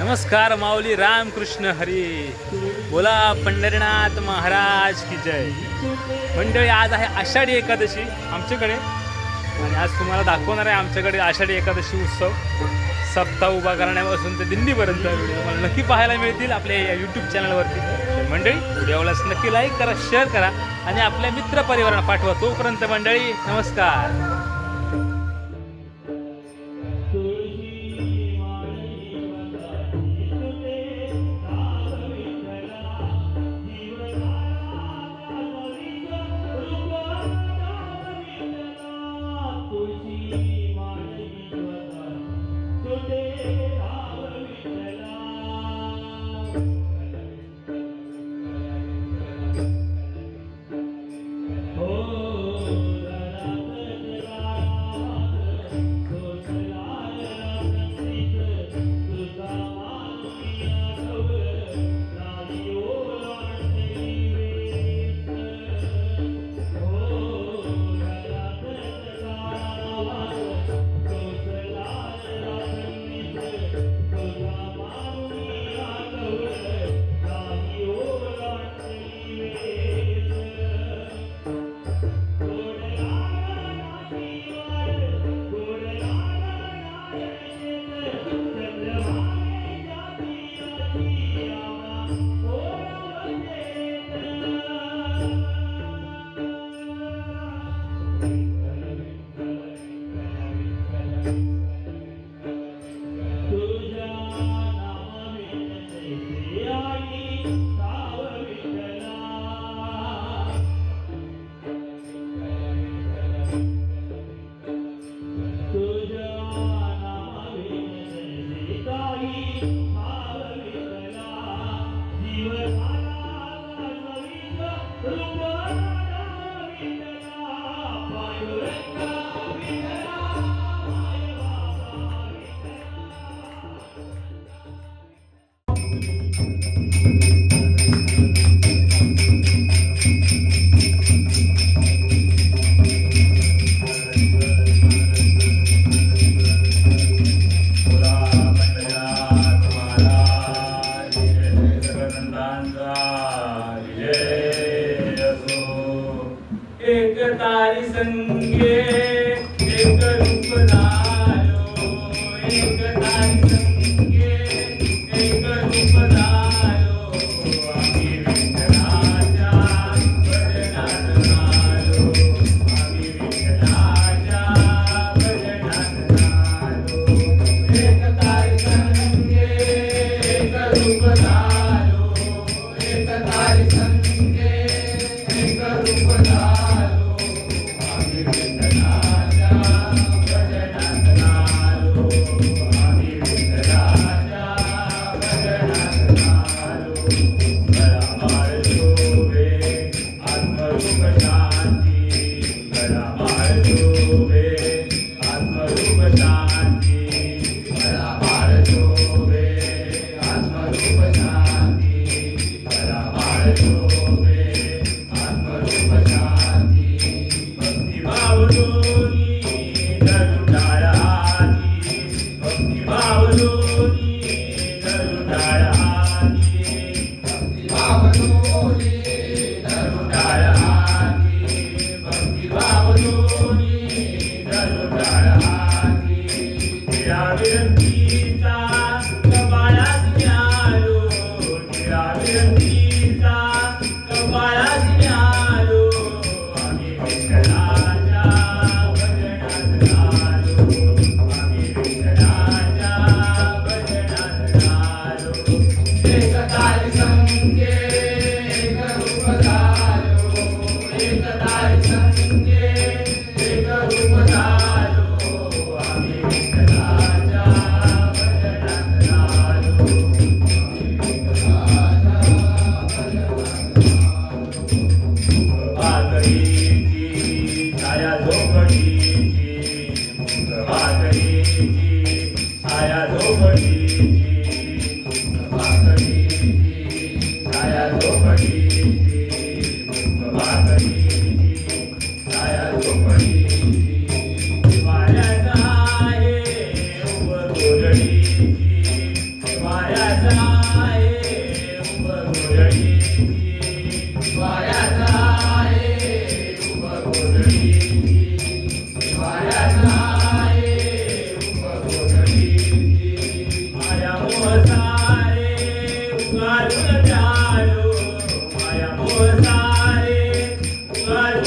नमस्कार माऊली रामकृष्ण हरी. बोला पंढरीनाथ महाराज की जय. मंडळी आज आहे आषाढी एकादशी आमच्याकडे. आणि आज तुम्हाला दाखवणार आहे आमच्याकडे आषाढी एकादशी उत्सव. सप्ताह उभा करण्यापासून ते दिंडीपर्यंत तुम्हाला नक्की पाहायला मिळतील आपल्या या यूट्यूब चॅनलवरती मंडळी व्हिडिओलाच नक्की लाईक करा शेअर करा. आणि आपल्या मित्रपरिवारांना पाठवा. तोपर्यंत मंडळी नमस्कार. হবে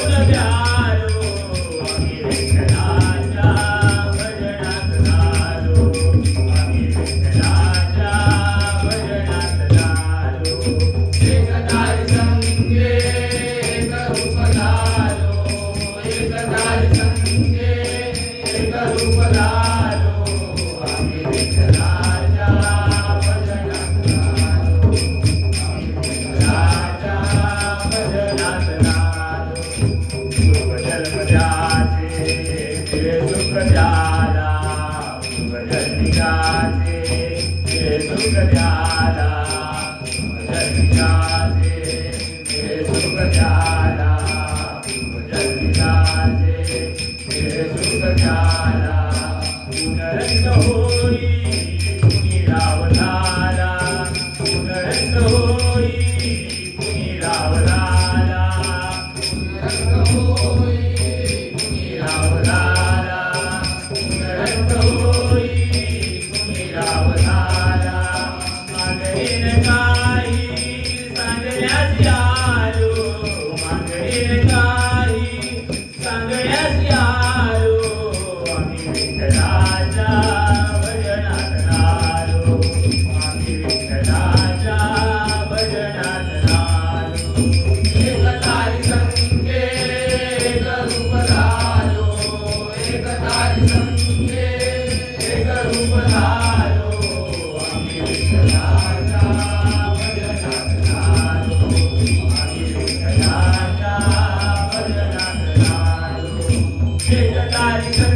Yeah. tonight.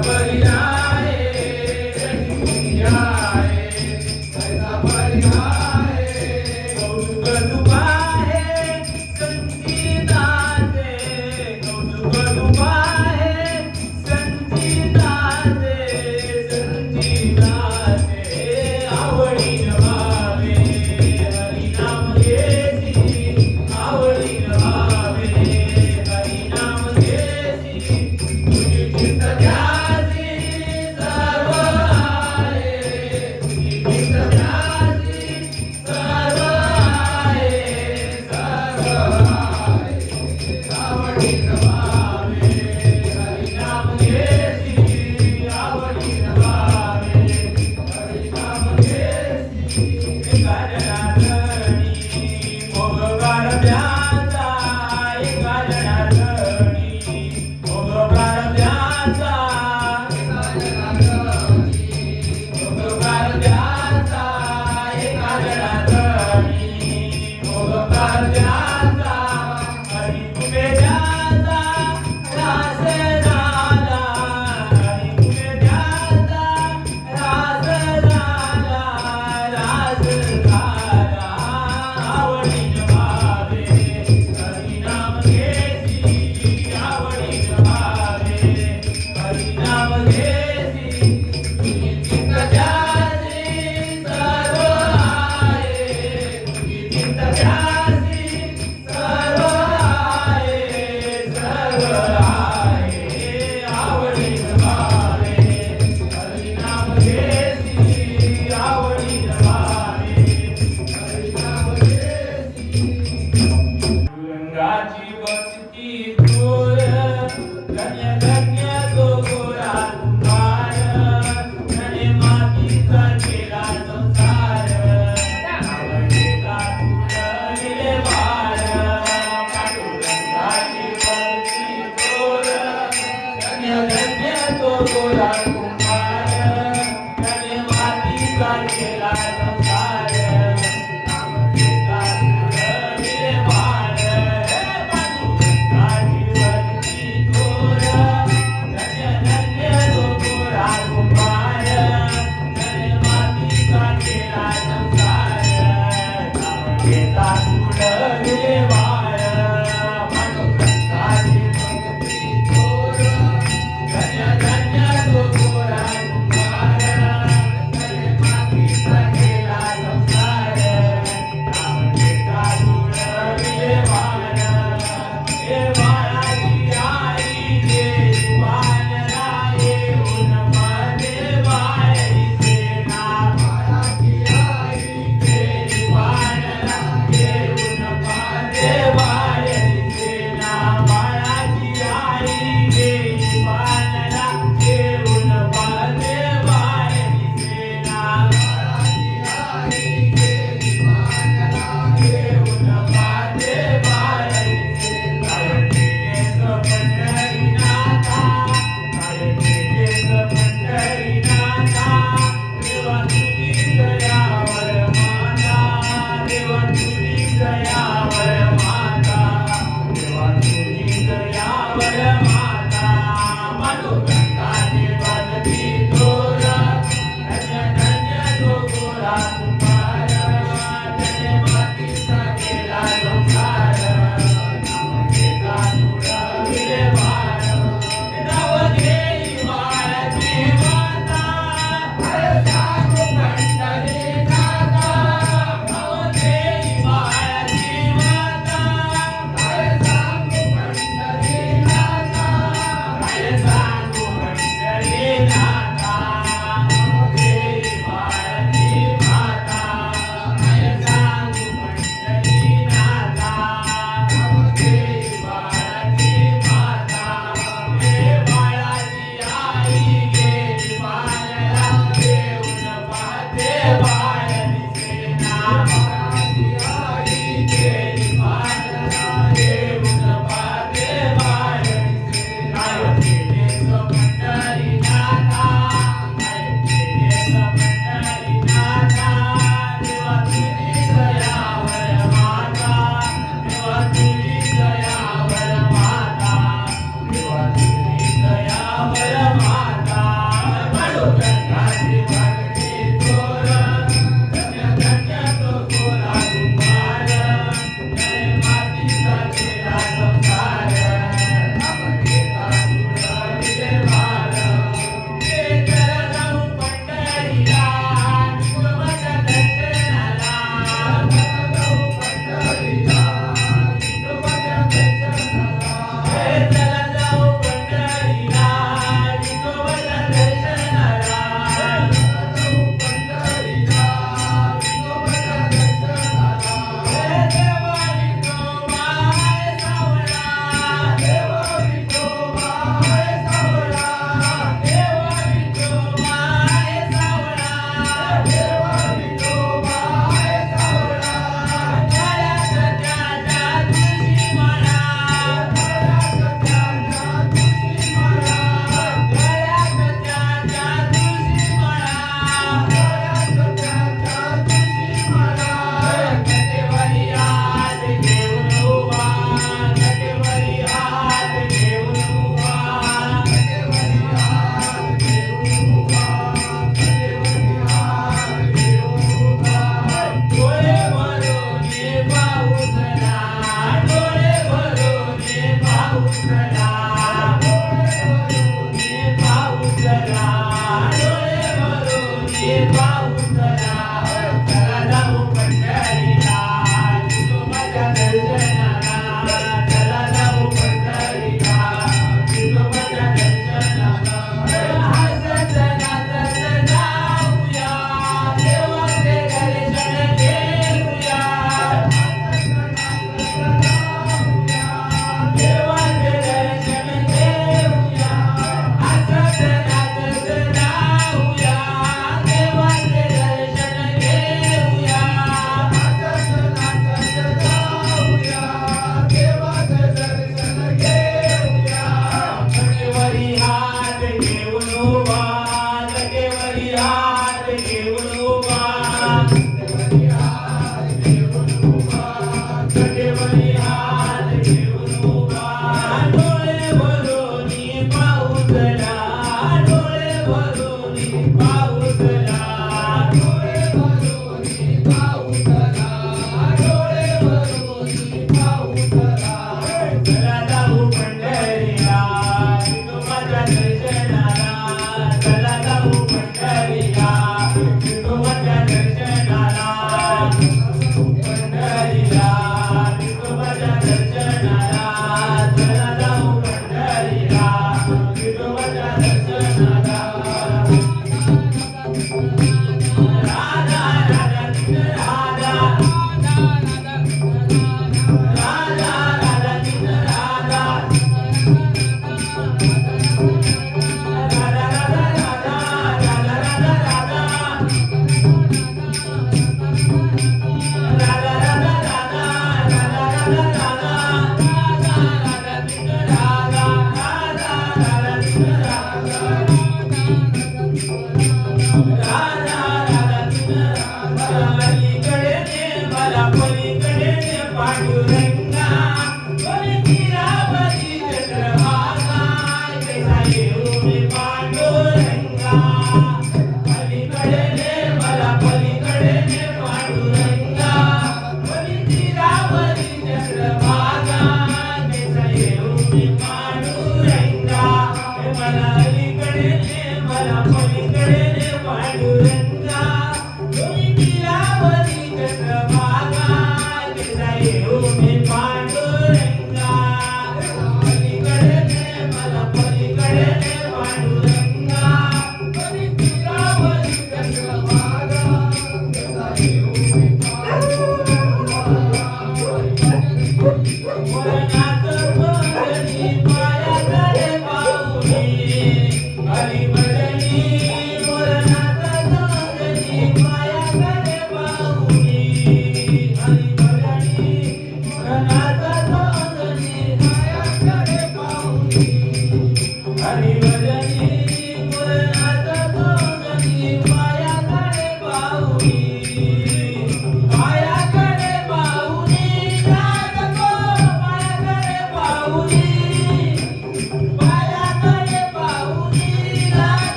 Maria.